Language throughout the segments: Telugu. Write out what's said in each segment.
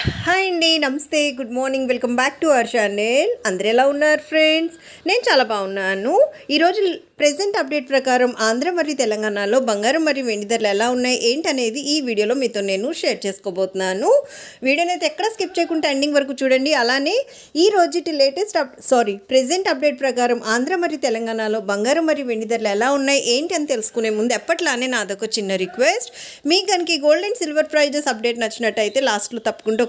హాయ్ అండి నమస్తే good morning welcome back to our channel. అందరు ఎలా ఉన్నారు ఫ్రెండ్స్? నేను చాలా బాగున్నాను. ఈరోజు ప్రజెంట్ అప్డేట్ ప్రకారం ఆంధ్ర మరియు తెలంగాణలో బంగారం మరియు వెండి ధరలు ఎలా ఉన్నాయి ఏంటనేది ఈ వీడియోలో మీతో నేను షేర్ చేసుకోబోతున్నాను. వీడియోని అయితే ఎక్కడ స్కిప్ చేయకుండా ఎండింగ్ వరకు చూడండి. అలానే ఈ రోజుటి latest up sorry present update ప్రకారం ఆంధ్ర మరియు తెలంగాణలో బంగారం మరియు వెండి ధరలు ఎలా ఉన్నాయి ఏంటి అని తెలుసుకునే ముందు ఎప్పట్లానే నాదొక చిన్న రిక్వెస్ట్. మీకు కనుక gold and silver prices update నచ్చినట్టయితే లాస్ట్లో తప్పకుండా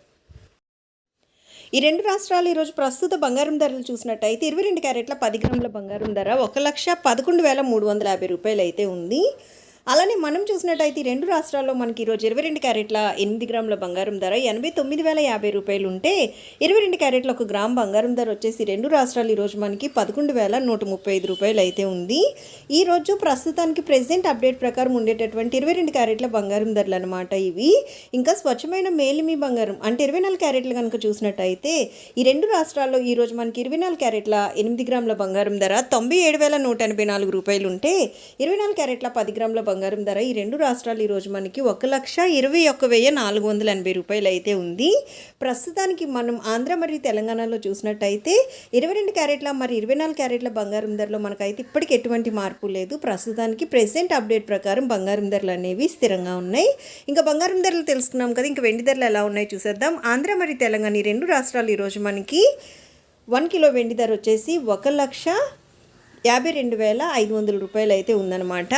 ఈ రెండు రాష్ట్రాలు ఈరోజు ప్రస్తుత బంగారం ధరలు చూసినట్టయితే ఇరవై రెండు క్యారెట్ల పది గ్రాముల బంగారం ధర ఒక లక్ష పదకొండు వేల మూడు వందల యాభై రూపాయలు అయితే ఉంది. అలానే మనం చూసినట్టయితే ఈ రెండు రాష్ట్రాల్లో మనకి ఈరోజు ఇరవై రెండు క్యారెట్ల ఎనిమిది గ్రాముల బంగారం ధర ఎనభై తొమ్మిది వేల యాభై రూపాయలు ఉంటే ఇరవై రెండు క్యారెట్ల ఒక గ్రామ్ బంగారం ధర వచ్చేసి రెండు రాష్ట్రాలు ఈరోజు మనకి పదకొండు వేల నూట ముప్పై ఐదు రూపాయలు అయితే ఉంది. ఈ రోజు ప్రస్తుతానికి ప్రెసెంట్ అప్డేట్ ప్రకారం ఉండేటటువంటి ఇరవై రెండు క్యారెట్ల బంగారం ధరలు అనమాట ఇవి. ఇంకా స్వచ్ఛమైన మేలిమి బంగారం అంటే ఇరవై నాలుగు క్యారెట్లు కనుక చూసినట్టయితే ఈ రెండు రాష్ట్రాల్లో ఈ రోజు మనకి ఇరవై నాలుగు క్యారెట్ల ఎనిమిది గ్రాముల బంగారం ధర తొంభై ఏడు వేల నూట ఎనభై నాలుగు రూపాయలు ఉంటే ఇరవై నాలుగు క్యారెట్ల పది గ్రాముల బంగారం బంగారం ధర ఈ రెండు రాష్ట్రాలు ఈరోజు మనకి ఒక లక్ష ఇరవై ఒక్క వెయ్యి నాలుగు వందల ఎనభై రూపాయలు అయితే ఉంది. ప్రస్తుతానికి మనం ఆంధ్ర మరియు తెలంగాణలో చూసినట్టయితే ఇరవై రెండు క్యారెట్ల మరి ఇరవై నాలుగు క్యారెట్ల బంగారం ధరలో మనకైతే ఇప్పటికి ఎటువంటి మార్పు లేదు. ప్రస్తుతానికి ప్రెసెంట్ అప్డేట్ ప్రకారం బంగారం ధరలు అనేవి స్థిరంగా ఉన్నాయి. ఇంకా బంగారం ధరలు తెలుసుకున్నాం కదా ఇంకా వెండి ధరలు ఎలా ఉన్నాయో చూసేద్దాం. ఆంధ్ర మరియు తెలంగాణ ఈ రెండు రాష్ట్రాలు ఈరోజు మనకి వన్ కిలో వెండి ధర వచ్చేసి ఒక లక్ష యాభై రెండు వేల ఐదు వందల రూపాయలు అయితే ఉందన్నమాట.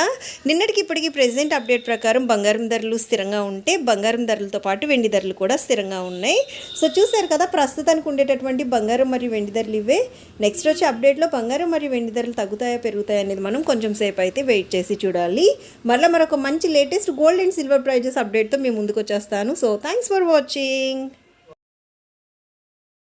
నిన్నటికి ఇప్పటికి ప్రెసెంట్ అప్డేట్ ప్రకారం బంగారం ధరలు స్థిరంగా ఉంటే బంగారం ధరలతో పాటు వెండి ధరలు కూడా స్థిరంగా ఉన్నాయి. సో చూశారు కదా ప్రస్తుతానికి ఉండేటటువంటి బంగారం మరియు వెండి ధరలు ఇవే. నెక్స్ట్ వచ్చే అప్డేట్లో బంగారం మరియు వెండి ధరలు తగ్గుతాయా పెరుగుతాయా అనేది మనం కొంచెం సేపు అయితే వెయిట్ చేసి చూడాలి. మళ్ళీ మరొక మంచి latest gold and silver prices అప్డేట్తో మేము ముందుకు వచ్చేస్తాను. So thanks for watching